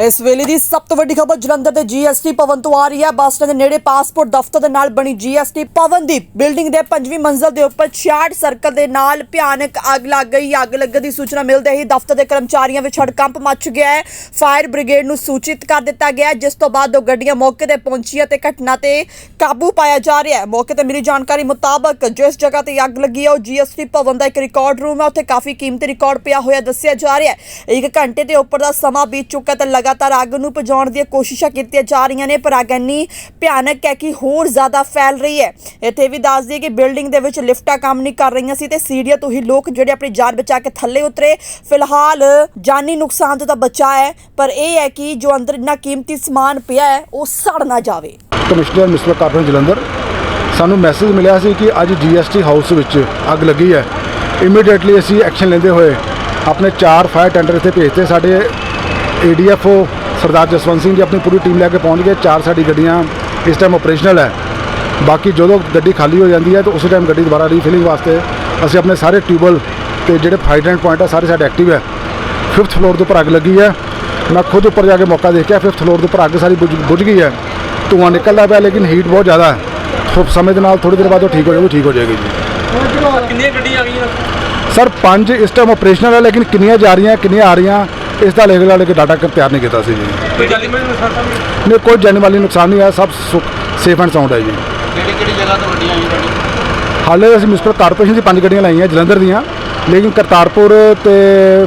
ਇਸ ਵੇਲੇ ਦੀ ਸਭ ਤੋਂ ਵੱਡੀ ਖਬਰ ਜਲੰਧਰ ਦੇ ਜੀਐਸਟੀ ਭਵਨ ਤੋਂ ਆ ਰਹੀ ਹੈ। ਬੱਸ ਸਟੈਂਡ ਦੇ ਨੇੜੇ ਪਾਸਪੋਰਟ ਦਫ਼ਤਰ ਦੇ ਨਾਲ ਬਣੀ ਜੀਐਸਟੀ ਭਵਨ ਦੀ ਬਿਲਡਿੰਗ ਦੇ ਪੰਜਵੀਂ ਮੰਜ਼ਲ ਦੇ ਉੱਪਰ 66 ਸਰਕਲ ਦੇ ਨਾਲ ਭਿਆਨਕ ਅੱਗ ਲੱਗ ਗਈ। ਅੱਗ ਲੱਗਣ ਦੀ ਸੂਚਨਾ ਮਿਲਦੇ ਹੀ ਦਫ਼ਤਰ ਦੇ ਕਰਮਚਾਰੀਆਂ ਵਿੱਚ ਹੜਕੰਪ ਮਚ ਗਿਆ ਹੈ। ਫਾਇਰ ਬ੍ਰਿਗੇਡ ਨੂੰ ਸੂਚਿਤ ਕਰ ਦਿੱਤਾ ਗਿਆ ਜਿਸ ਤੋਂ ਬਾਅਦ ਦੋ ਗੱਡੀਆਂ ਮੌਕੇ ਤੇ ਪਹੁੰਚੀਆਂ ਤੇ ਘਟਨਾ ਤੇ ਕਾਬੂ ਪਾਇਆ ਜਾ ਰਿਹਾ ਹੈ। ਮੌਕੇ ਤੇ ਮਿਲੀ ਜਾਣਕਾਰੀ ਮੁਤਾਬਕ ਜਿਸ ਜਗ੍ਹਾ ਤੇ ਅੱਗ ਲੱਗੀ ਹੈ, ਉਹ ਜੀਐਸਟੀ ਭਵਨ ਦਾ ਇੱਕ ਰਿਕਾਰਡ ਰੂਮ ਹੈ। ਉੱਥੇ ਕਾਫੀ ਕੀਮਤੀ ਰਿਕਾਰਡ ਪਿਆ ਹੋਇਆ ਦੱਸਿਆ ਜਾ ਰਿਹਾ ਹੈ। ਇੱਕ ਘੰਟੇ ਦੇ ਉੱਪਰ ਦਾ ਸਮਾਂ ਬੀਤ ਚੁੱਕਾ ਤੇ ਲਗਾਤਾਰ ਅੱਗ ਨੂੰ ਭਜਾਉਣ ਦੀਆਂ ਕੋਸ਼ਿਸ਼ਾਂ ਕੀਤੀਆਂ ਜਾ ਰਹੀਆਂ ਨੇ, ਪਰ ਅੱਗ ਇੰਨੀ ਭਿਆਨਕ ਹੈ ਕਿ ਹੋਰ ਜ਼ਿਆਦਾ ਫੈਲ ਰਹੀ ਹੈ। ਇੱਥੇ ਵੀ ਦੱਸ ਦਈਏ ਕਿ ਬਿਲਡਿੰਗ ਦੇ ਵਿੱਚ ਲਿਫਟਾਂ ਕੰਮ ਨਹੀਂ ਕਰ ਰਹੀਆਂ ਸੀ ਤੇ ਸੀੜੀਆਂ ਤੋਂ ਹੀ ਲੋਕ ਜਿਹੜੇ ਆਪਣੀ ਜਾਨ ਬਚਾ ਕੇ ਥੱਲੇ ਉਤਰੇ। ਫਿਲਹਾਲ ਜਾਨੀ ਨੁਕਸਾਨ ਤੋਂ ਤਾਂ ਬਚਾ ਹੈ, ਪਰ ਇਹ ਹੈ ਕਿ ਜੋ ਅੰਦਰ ਇੰਨਾ ਕੀਮਤੀ ਸਮਾਨ ਪਿਆ ਹੈ, ਉਹ ਸੜ ਨਾ ਜਾਵੇ। ਕਮਿਸ਼ਨਰ ਮਿਸਟਰ ਕਾਰਪੋਰੇਸ਼ਨ ਜਲੰਧਰ, ਸਾਨੂੰ ਮੈਸੇਜ ਮਿਲਿਆ ਸੀ ਕਿ ਅੱਜ ਜੀਐਸਟੀ ਹਾਊਸ ਵਿੱਚ ਅੱਗ ਲੱਗੀ ਹੈ। ਇਮੀਡੀਏਟਲੀ ਅਸੀਂ ਐਕਸ਼ਨ ਲੈਂਦੇ ਹੋਏ ਆਪਣੇ ਚਾਰ ਫਾਇਰ ਟੈਂਡਰ ਇੱਥੇ ਭੇਜਤੇ, ਸਾਡੇ ਏਡੀਐਫਓ ਸਰਦਾਰ ਜਸਵੰਤ ਸਿੰਘ ਜੀ ਆਪਣੀ ਪੂਰੀ ਟੀਮ ਲੈ ਕੇ ਪਹੁੰਚ ਗਏ। ਚਾਰ ਸਾਡੀ ਗੱਡੀਆਂ ਇਸ ਟਾਈਮ ਆਪਰੇਸ਼ਨਲ ਹੈ। ਬਾਕੀ ਜਦੋਂ ਗੱਡੀ ਖਾਲੀ ਹੋ ਜਾਂਦੀ ਹੈ ਤਾਂ ਉਸੇ ਟਾਈਮ ਗੱਡੀ ਦੁਬਾਰਾ ਰੀਫਿਲਿੰਗ ਵਾਸਤੇ ਅਸੀਂ ਆਪਣੇ ਸਾਰੇ ਟਿਊਬਲ ਤੇ ਜਿਹੜੇ ਹਾਈਡਰੈਂਟ ਪੁਆਇੰਟ ਆ ਸਾਰੇ ਸਾਡੇ ਐਕਟਿਵ ਹੈ। ਫਿਫਥ ਫਲੋਰ ਦੇ ਉੱਪਰ ਅੱਗ ਲੱਗੀ ਹੈ। ਮੈਂ ਖੁਦ ਉੱਪਰ ਜਾ ਕੇ ਮੌਕਾ ਦੇਖਿਆ। ਫਿਫਥ ਫਲੋਰ ਦੇ ਉੱਪਰ ਅੱਗ ਸਾਰੀ ਬੁਝ ਗਈ ਹੈ। ਧੂੰਆਂ ਨਿਕਲਦਾ ਪਿਆ ਲੇਕਿਨ ਹੀਟ ਬਹੁਤ ਜ਼ਿਆਦਾ ਹੈ। ਸੋ ਸਮੇਂ ਦੇ ਨਾਲ ਥੋੜੀ ਦੇਰ ਬਾਅਦ ਉਹ ਠੀਕ ਹੋ ਜਾਊਗੀ ਠੀਕ ਹੋ ਜਾਏਗੀ ਜੀ। ਕਿੰਨੀਆਂ ਗੱਡੀਆਂ ਆ ਗਈਆਂ? ਸਰ ਪੰਜ ਇਸ ਟਾਈਮ ਆਪਰੇਸ਼ਨਲ ਹੈ ਲੇਕਿਨ ਕਿੰਨੀਆਂ ਜਾ ਰਹੀਆਂ ਕਿੰਨੀਆਂ ਆ ਰਹੀਆਂ ਇਸ ਦਾ ਲੇਖ ਲਾ ਕੇ ਡਾਟਾ ਤਿਆਰ ਨਹੀਂ ਕੀਤਾ ਸੀ ਜੀ। ਕੋਈ ਜਾਲੀ ਮੈਨੂੰ ਨੁਕਸਾਨ ਤਾਂ ਨਹੀਂ? ਨਹੀਂ ਕੋਈ ਜਾਨੀ ਮਾਲੀ ਨੁਕਸਾਨ ਨਹੀਂ ਆਇਆ ਸਭ ਸੇਫ ਐਂਡ ਸਾਊਂਡ ਹੈ ਜੀ। ਕਿਹੜੀ ਕਿਹੜੀ ਜਗ੍ਹਾ ਤੋਂ ਗੱਡੀਆਂ ਆਈਆਂ ਤੁਹਾਡੀ ਹਾਲੇ ਅਸੀਂ ਮਿਊਨਿਸਪਲ ਕਾਰਪੋਰੇਸ਼ਨ ਦੀ ਪੰਜ ਗੱਡੀਆਂ ਲਾਈਆਂ ਜਲੰਧਰ ਦੀਆਂ ਲੇਕਿਨ ਕਰਤਾਰਪੁਰ ਤੇ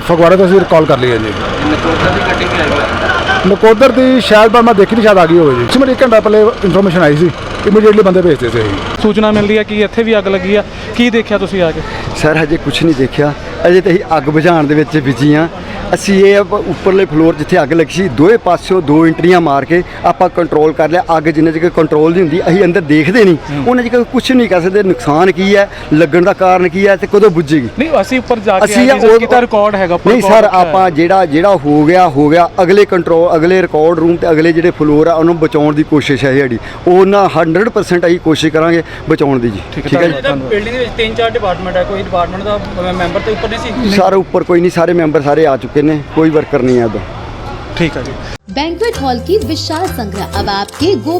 ਫਗਵਾੜਾ ਤੋਂ ਅਸੀਂ ਰਿਕਾਲ ਕਰ ਲਈ ਹੈ ਜੀ ਨਕੋਦਰ ਦੀ ਗੱਡੀ ਵੀ ਆਈ ਹੈ। ਨਕੋਦਰ ਦੀ ਸ਼ਾਇਦ ਪਰ ਮੈਂ ਦੇਖੀ ਨਹੀਂ ਸ਼ਾਇਦ ਆ ਗਈ ਹੋਵੇ ਜੀ। ਸਿਮਰ ਇੱਕ ਘੰਟਾ ਪਹਿਲੇ ਇਨਫੋਰਮੇਸ਼ਨ ਆਈ ਸੀ ਇਮੀਡੀਏਟਲੀ ਬੰਦੇ ਭੇਜਦੇ ਸੀ। ਅਸੀਂ ਸੂਚਨਾ ਮਿਲਦੀ ਹੈ ਕਿ ਇੱਥੇ ਵੀ ਅੱਗ ਲੱਗੀ ਆ। ਕੀ ਦੇਖਿਆ ਤੁਸੀਂ ਆ ਕੇ? ਸਰ ਹਜੇ ਕੁਝ ਨਹੀਂ ਦੇਖਿਆ। ਅਜੇ ਤੇ ਅਸੀਂ ਅੱਗ ਬੁਝਾਉਣ ਦੇ ਵਿੱਚ ਬਿਜ਼ੀ ਹਾਂ। ਅਸੀਂ ਇਹ ਆ, ਉੱਪਰਲੇ ਫਲੋਰ ਜਿੱਥੇ ਅੱਗ ਲੱਗੀ ਸੀ ਦੋਏ ਪਾਸਿਓਂ ਦੋ ਇੰਟਰੀਆਂ ਮਾਰ ਕੇ ਆਪਾਂ ਕੰਟਰੋਲ ਕਰ ਲਿਆ। ਅੱਗ ਜਿੰਨੇ ਚਿਰ ਕੰਟਰੋਲ ਦੀ ਹੁੰਦੀ ਅਸੀਂ ਅੰਦਰ ਦੇਖਦੇ ਨਹੀਂ। ਉਹਨਾਂ ਚਿਰ ਕੁਝ ਨਹੀਂ ਕਰ ਸਕਦੇ। ਨੁਕਸਾਨ ਕੀ ਹੈ? ਲੱਗਣ ਦਾ ਕਾਰਨ ਕੀ ਹੈ? ਤੇ ਕਦੋਂ ਬੁੱਝੇਗੀ? ਨਹੀਂ ਅਸੀਂ ਉੱਪਰ ਜਾ ਕੇ ਅਸੀਂ ਅਸੀਂ ਕੀਤਾ ਰਿਕਾਰਡ ਹੈਗਾ ਉੱਪਰ ਨਹੀਂ ਸਰ। ਆਪਾਂ ਜਿਹੜਾ ਜਿਹੜਾ ਹੋ ਗਿਆ ਹੋ ਗਿਆ। ਅਗਲੇ ਕੰਟਰੋਲ ਅਗਲੇ ਰਿਕਾਰਡ ਰੂਮ ਤੇ ਅਗਲੇ ਜਿਹੜੇ ਫਲੋਰ ਆ ਉਹਨੂੰ ਬਚਾਉਣ ਦੀ ਕੋਸ਼ਿਸ਼ ਹੈ ਸਾਡੀ। ਉਹ ਨਾ 100% ਅਸੀਂ ਕੋਸ਼ਿਸ਼ ਕਰਾਂਗੇ ਬਚਾਉਣ ਦੀ ਜੀ। ਠੀਕ ਹੈ, ਜੀ? ਧੰਨਵਾਦ। ਬਿਲਡਿੰਗ ਦੇ ਵਿੱਚ ਤਿੰਨ ਚਾਰ ਡਿਪਾਰਟਮੈਂਟ ਹੈ ਕੋਈ ਡਿਪਾਰਟਮੈਂਟ ਦਾ ਮੈਂਬਰ ਤੇ ਉੱਪਰ ਨਹੀਂ ਸੀ ਸਾਰੇ ਉੱਪਰ ਕੋਈ ਨਹੀਂ ਸਾਰੇ ਮੈਂਬਰ ਸਾਰੇ ਆ ਚੁੱਕੇ ਨੇ ਕੋਈ ਵਰਕਰ ਨਹੀਂ ਹੈ ਉਦੋਂ ਠੀਕ ਹੈ ਜੀ बैंक्वेट हॉल की विशाल संग्रह अब आपके गो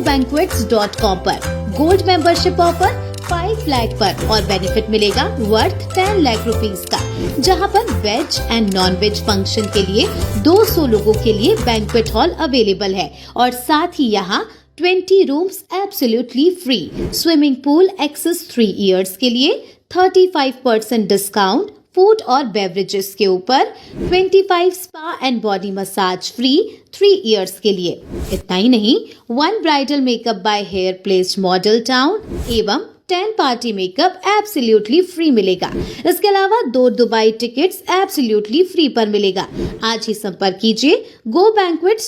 कॉम पर गोल्ड मेंबरशिप ऑफर 5 लाख पर और बेनिफिट मिलेगा वर्थ 10 लाख रुपीस का जहां पर veg and non veg function के लिए 200 लोगों के लिए बैंक्वेट हॉल अवेलेबल है और साथ ही यहाँ 20 rooms absolutely free swimming pool access 3 years के लिए 35% डिस्काउंट फ़ूड और बेवरेजेस के ऊपर 25 spa and body massage free three years के लिए। इतना ही नहीं one bridal makeup by hair place model town एवं 10 पार्टी मेकअप एब्सोल्युटली फ्री मिलेगा। इसके अलावा दो दुबई टिकट्स एब्सोल्युटली फ्री पर मिलेगा। आज ही संपर्क कीजिए गो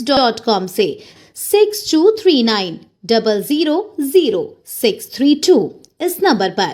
डॉट कॉम से। Six two three nine double zero zero six three two इस नंबर पर।